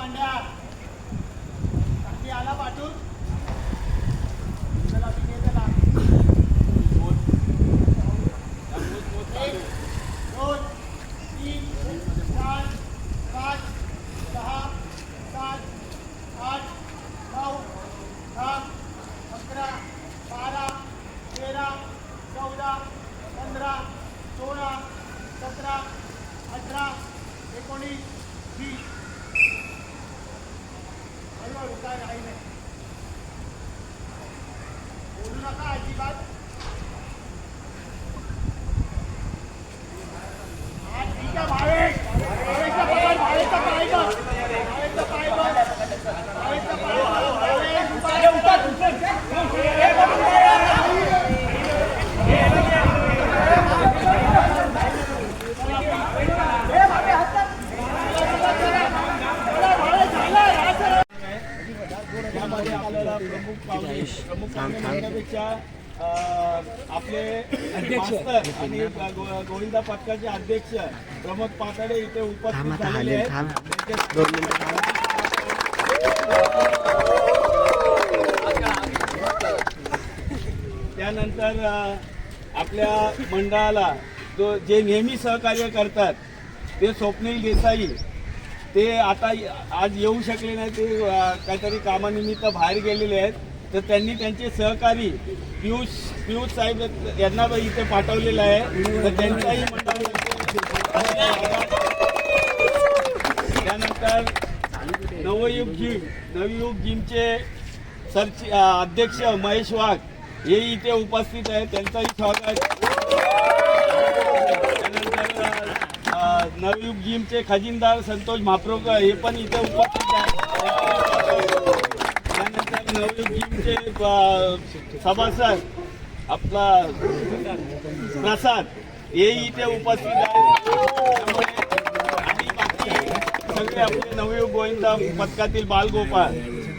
पांड्या आपले मास्तर आणि गोविंदा पथकाचे अध्यक्ष प्रमोद पाताडे इथे उपस्थित झालेले त्यांचे- त्यानंतर आपल्या मंडळाला जो जे नेहमी सहकार्य करतात ते स्वप्नील देसाई ते आता आज येऊ शकले नाही ते काहीतरी कामानिमित्त बाहेर गेलेले आहेत. तर त्यांनी त्यांचे सहकारी पियुष पियुष साहेब यांना इथे पाठवलेलं आहे. तर त्यांचाही त्यानंतर नवयुग जिम नवयुग जिमचे सरची अध्यक्ष महेश वाघ हे इथे उपस्थित आहेत. त्यांचाही स्वागत त्यानंतर नवयुग जिमचे खजिनदार संतोष म्हाप्रोकर हे पण इथे उपस्थित आहेत. त्यानंतर सभासद आपला प्रसाद हे इथे उपस्थित आहेत. आणि बाकी सगळे आपले नवयुग गोविंदा पथकातील बालगोपाळ.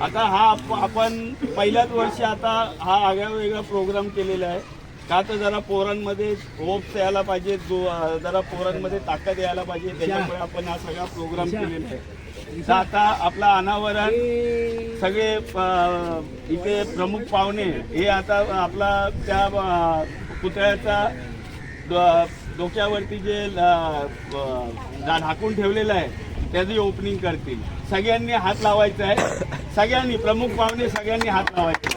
आता हा आप- आपण पहिल्याच वर्षी आता हा आगळा वेगळा प्रोग्राम केलेला आहे. का तर जरा पोरांमध्ये होप्स यायला पाहिजे जो- जरा पोरांमध्ये ताकद यायला पाहिजे त्याच्यामुळे आपण हा सगळा प्रोग्राम केलेला आहे. तर आता आपला अनावरण सगळे इथे प्रमुख पाहुणे हे आता आपला त्या पुतळ्याचा डोक्यावरती जे ल- झाकून ठेवलेलं आहे त्याची ओपनिंग करतील. सगळ्यांनी हात लावायचा आहे. सगळ्यांनी प्रमुख पाहुणे सगळ्यांनी हात लावायचे.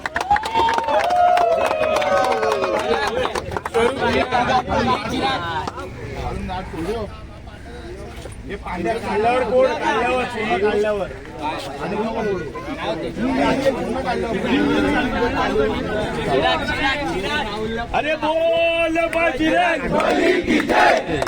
काढल्यावर कोण काढल्यावर सोनं काढल्यावर अरे बोल बजरंग बली की जय.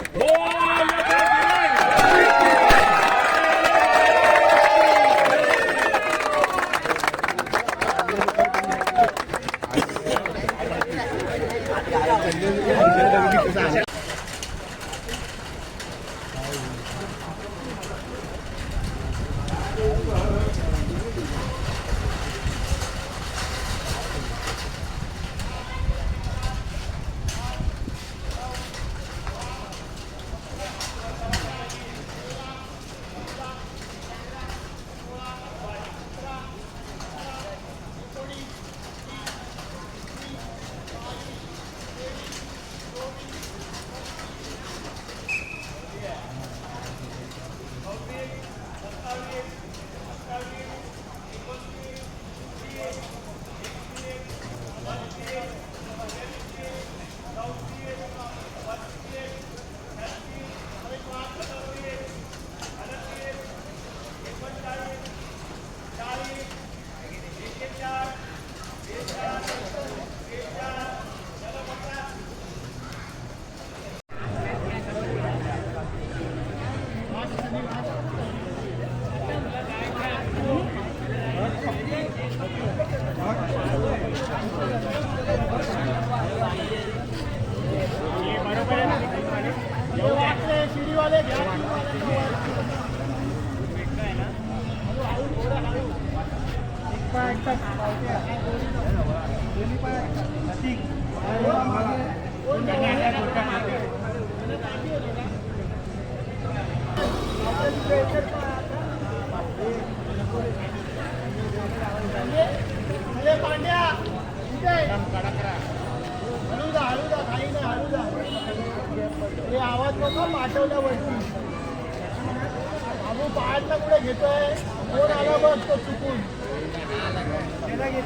बाबू कुठे घेतोय? कोण आला बघ तो चुकून. त्याला घे,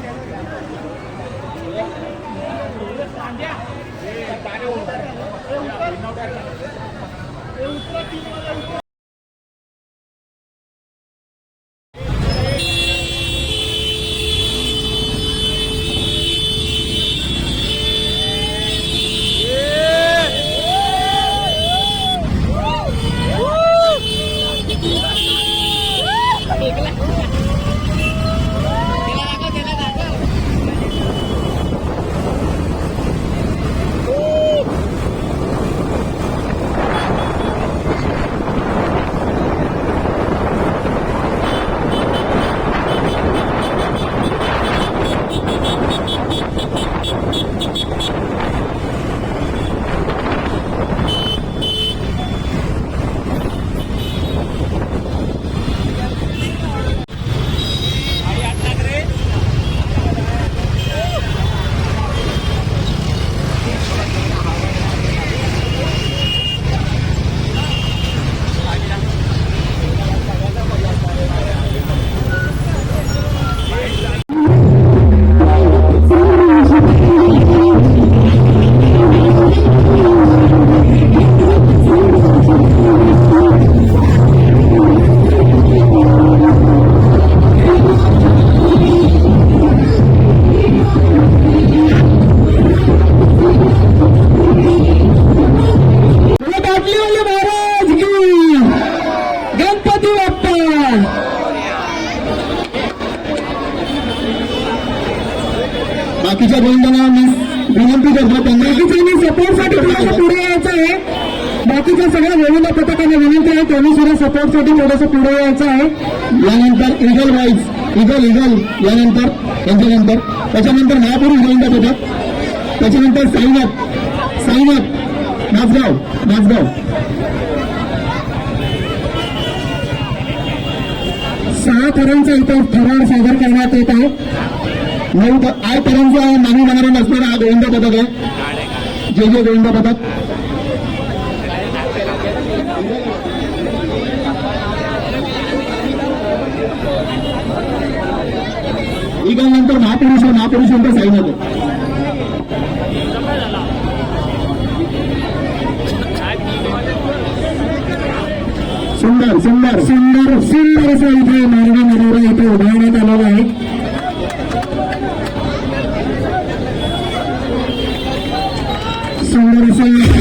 बाकीच्या सगळ्या गोविंदा पथकांना विनंती आहे त्यांनी सुद्धा सपोर्टसाठी थोडंसं पुढे यायचं आहे. यानंतर इगल वाईज इगल इगल यानंतर यांच्यानंतर. त्याच्यानंतर महापुरुष गोविंदा पथक त्याच्यानंतर साईनाथ साईनाथ नाचगाव नाचगाव. सहा थरांचा इथं थरार सादर करण्यात येत आहे. नऊ थ- आठ थरांचा मानवी मनोरंजन असणारा हा गोविंदा पथक आहे. जे जे गोविंदा पथक इगल नंतर महापुरुष आहे महापुरुष नंतर साईनाथ आहे सुंदर सुंदर सुंदर सुंदर असं इथे मानवी मनोरा इथे उभारण्यात आलेला आहे सुंदर असं